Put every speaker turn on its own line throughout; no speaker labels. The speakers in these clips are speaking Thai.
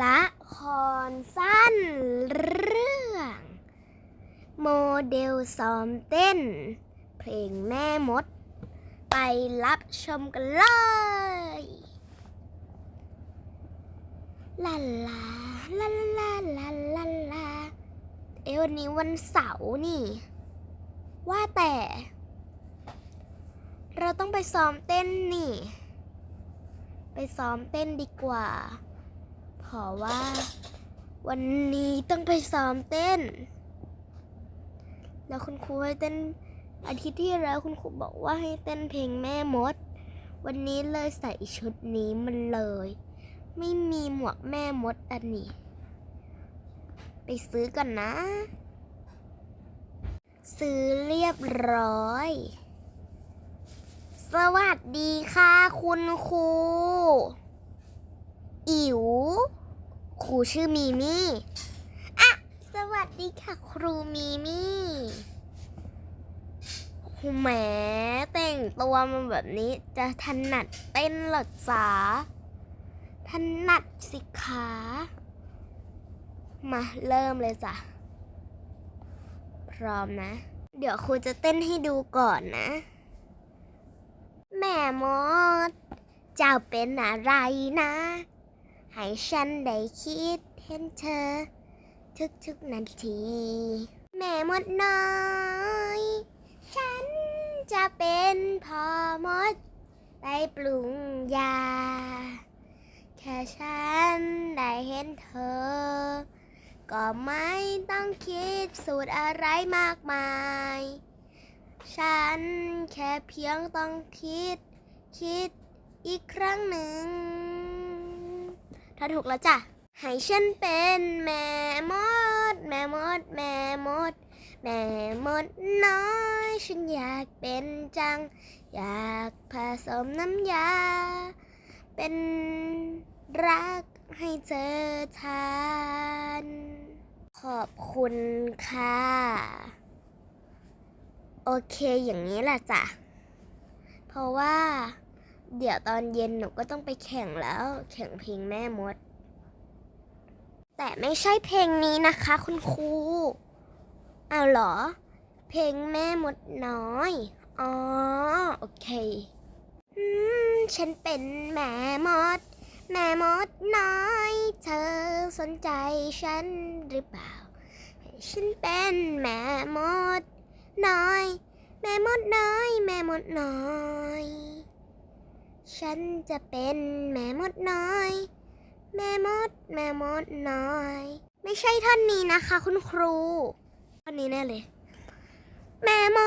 ละครสั้นเรื่อง โมเดลซ้อมเต้น เพลงแม่มด ไปรับชมกันเลยลาลาลาลาลาลาลาเอวันนี้วันเสาร์นี่ ว่าแต่ เราต้องไปซ้อมเต้นนี่ ไปซ้อมเต้นดีกว่า เพราะว่า วันนี้ต้องไปซ้อมเต้น แล้วคุณครูให้เต้นอาทิตย์ที่แล้วคุณครูบอกว่าให้เต้นเพลงแม่มด วันนี้เลยใส่ชุดนี้มันเลย ไม่มีหมวกแม่มดอันนี้ ไปซื้อกันนะ ซื้อเรียบร้อย สวัสดีค่ะคุณครูอิ๋ว รูชื่อมีมี่อะสวัสดีค่ะครูมีมี่แหมแต่งตัวมาแบบนี้จะถนัดเต้นหรอจ๊ะถนัดสิคะมาเริ่มเลยจ้ะ พร้อมนะ เดี๋ยวครูจะเต้นให้ดูก่อนนะ แม่มดเจ้าเป็นอะไรนะ ให้ฉันได้คิดเห็นเธอ ทุกๆนาที แม่มดน้อย ฉันจะเป็นพ่อมด ไปปรุงยา แค่ฉันได้เห็นเธอ ก็ไม่ต้องคิดสูตรอะไรมากมาย ฉันแค่เพียงต้องคิด คิดอีกครั้งหนึ่ง ถ้าถูกแล้วจ้ะให้ฉันเป็นแม่มด แม่มด แม่มด แม่มดน้อย ฉันอยากเป็นจัง อยากผสมน้ำยา เป็นรักให้เจอทาน ขอบคุณค่ะ โอเคอย่างนี้แหละจ้ะ เพราะว่า เดี๋ยวตอนเย็นหนูก็ต้องไปแข่งแล้ว แข่งเพลงแม่มด แต่ไม่ใช่เพลงนี้นะคะ คุณครูเอาวเหรอ เพลงแม่มดน้อย อ๋อ โอเคอืมฉันเป็นแม่มด แม่มดน้อย เธอสนใจฉันหรือเปล่า ฉันเป็นแม่มดน้อย แม่มดน้อย แม่มดน้อย ฉันจะเป็นแม่มดน้อย แม่มด แม่มดน้อย ไม่ใช่ท่อนนี้นะคะ คุณครูท่อนนี้แน่เลย แม่ม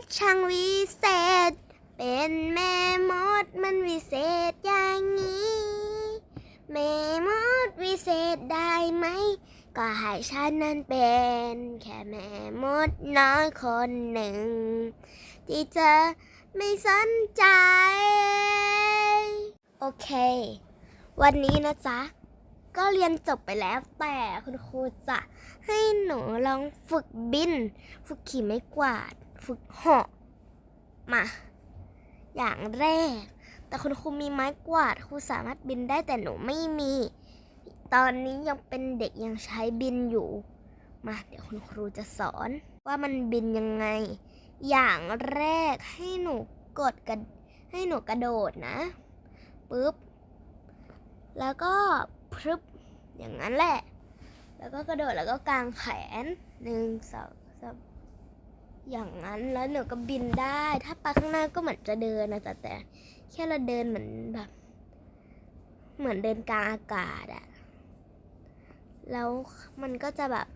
ดช่างวิเศษ เป็นแม่มดมันวิเศษอย่างนี้ แม่มดวิเศษได้ไหม ก็ให้ฉันนั้นเป็น แค่แม่มดน้อยคนหนึ่ง ที่เธอไม่สนใจ โอเค วันนี้นะจ๊ะ ก็เรียนจบไปแล้วแต่คุณครูจะให้หนูลองฝึกบิน ฝึกขี่ไม้กวาด ฝึกเหาะมา อย่างแรก แต่คุณครูมีไม้กวาดครูสามารถบินได้แต่หนูไม่มี ตอนนี้ยังเป็นเด็กยังใช้บินอยู่ มาเดี๋ยวคุณครูจะสอนว่ามันบินยังไง อย่างแรกให้หนูกดกระให้หนูกระโดดนะ ปุ๊บ แล้วก็พรึบอย่างนั้นแหละ แล้วก็กระโดดแล้วก็กางแขนหนึ่งสองสามอย่างนั้นแล้วหนูก็บินได้ ถ้าไปข้างหน้าก็เหมือนจะเดินนะแต่แต่แค่เราเดินเหมือนแบบ เหมือนเดินกลางอากาศอะแล้วมันก็จะแบบ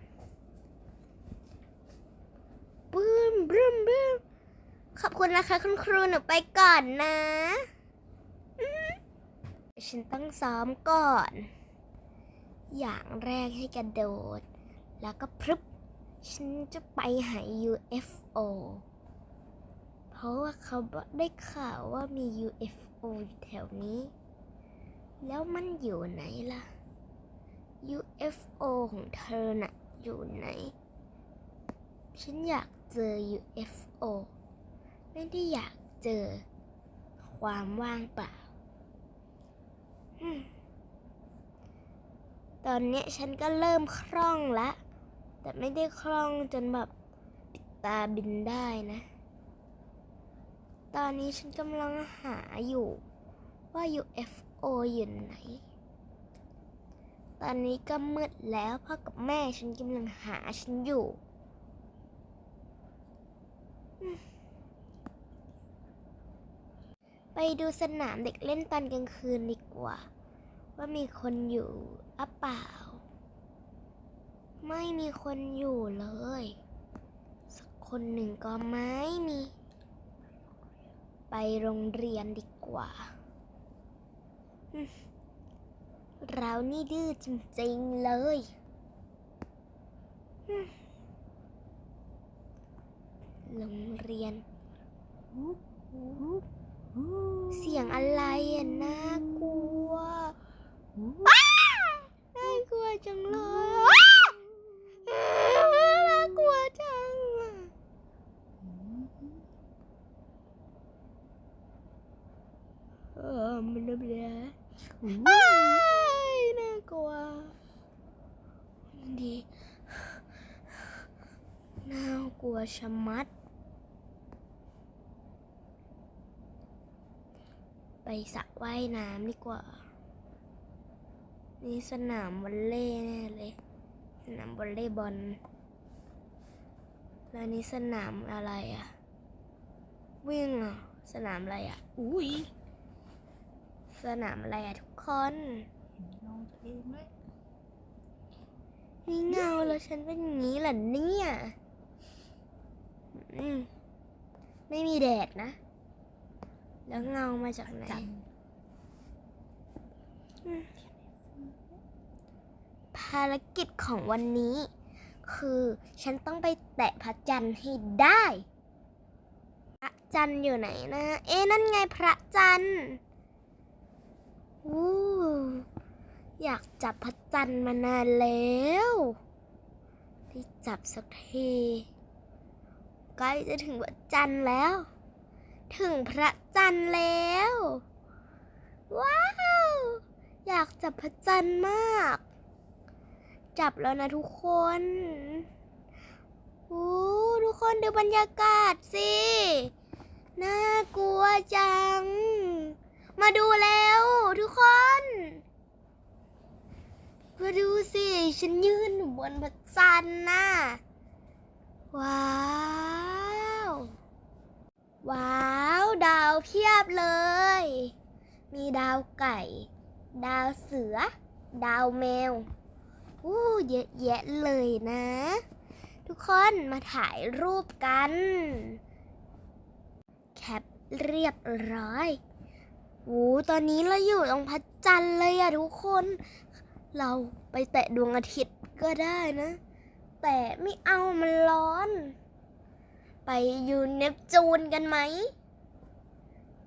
บึ้มบึ้มบึ้มขอบคุณนะคะคุณครูหนูไปก่อนนะ ฉันต้องซ้อมก่อน อย่างแรกให้กระโดด แล้วก็พรึบ ฉันจะไปหา UFO เพราะว่าเขาได้ข่าวว่ามี UFO อยู่แถวนี้ แล้วมันอยู่ไหนล่ะ UFO ของเธอน่ะอยู่ไหน ฉันอยากเจอ UFO ไม่ได้อยากเจอ ความว่างเปล่า ตอนเนี้ยฉันก็เริ่มคล่องละ แต่ไม่ได้คล่องจนแบบปิดตาบินได้นะ ตอนนี้ฉันกำลังหาอยู่ ว่า UFO อยู่ไหน ตอนนี้ก็มืดแล้วพ่อกับแม่ฉันกำลังหาฉันอยู่ ไปดูสนามเด็กเล่นตอนกลางคืนดีกว่า ว่ามีคนอยู่อะเปล่า ไม่มีคนอยู่เลย สักคนหนึ่งก็ไม่มี ไปโรงเรียนดีกว่าเรานี่ดื้อจริงๆเลย โรงเรียน เสียงอะไรอะน่ากลัวอ้าน่ากลัวจังเลยอ้าน่ากลัวจังอะเออมันเบลออ้ายน่ากลัวดีน่ากลัวชะมัด ไปสระว่ายน้ำดีกว่า นี่สนามวอลเล่แน่เลย สนามวอลเล่บอล แล้วนี่สนามอะไรอะวิ่งอะ สนามอะไรอะ
อุ้ย
สนามอะไรอะทุกคน
น้องเองไหม
นี่เงาแล้วฉันเป็นอย่างนี้เหรอเนี่ยอืมไม่มีแดดนะ แล้วเงามาจากไหนภารกิจของวันนี้ คือฉันต้องไปแตะพระจันทร์ให้ได้ พระจันทร์อยู่ไหนนะ เอ๊นั่นไงพระจันทร์อู้อยากจับพระจันทร์มานานแล้วได้จับสักทีใกล้จะถึงพระจันทร์แล้ว ถึงพระจันทร์แล้ว ว้าว อยากจับพระจันทร์มาก จับแล้วนะทุกคนโอ้ทุกคนดูบรรยากาศสิ น่ากลัวจัง มาดูแล้วทุกคน มาดูสิ ฉันยืนอยู่บนพระจันทร์น่ะว้าว ว้าว ดาวเพียบเลย มีดาวไก่ ดาวเสือ ดาวแมวอู้เยอะแยะเลยนะ ทุกคนมาถ่ายรูปกัน แคปเรียบร้อยโอ้ตอนนี้เราอยู่ตรงพระจันทร์เลยอะทุกคน เราไปแตะดวงอาทิตย์ก็ได้นะ แต่ไม่เอามันร้อน ไปอยู่เนปจูนกันไหม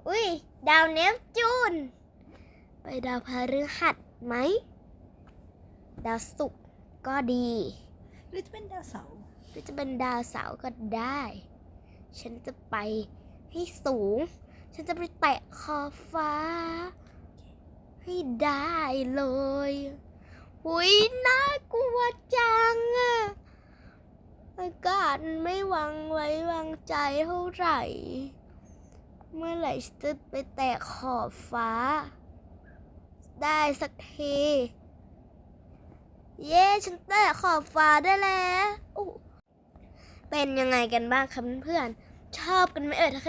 อุ้ยดาวเนปจูน ไปดาวพฤหัสไหม ดาวศุกร์ก็ดี
หรือจะเป็นดาวเสาร์
หรือจะเป็นดาวเสาร์ก็ได้ ฉันจะไปให้สูง ฉันจะไปแตะขอบฟ้า ให้ได้เลยหุยน่ากลัวจังอะอากาศไม่วางไว้วาง ใจเท่าไหร่ เมื่อไหร่จะไปแตะขอบฟ้า ได้สักที เย้ฉันแตะขอบฟ้าได้แล้ว เป็นยังไงกันบ้างคะเพื่อนๆชอบกันไหมเอ่ยถ้า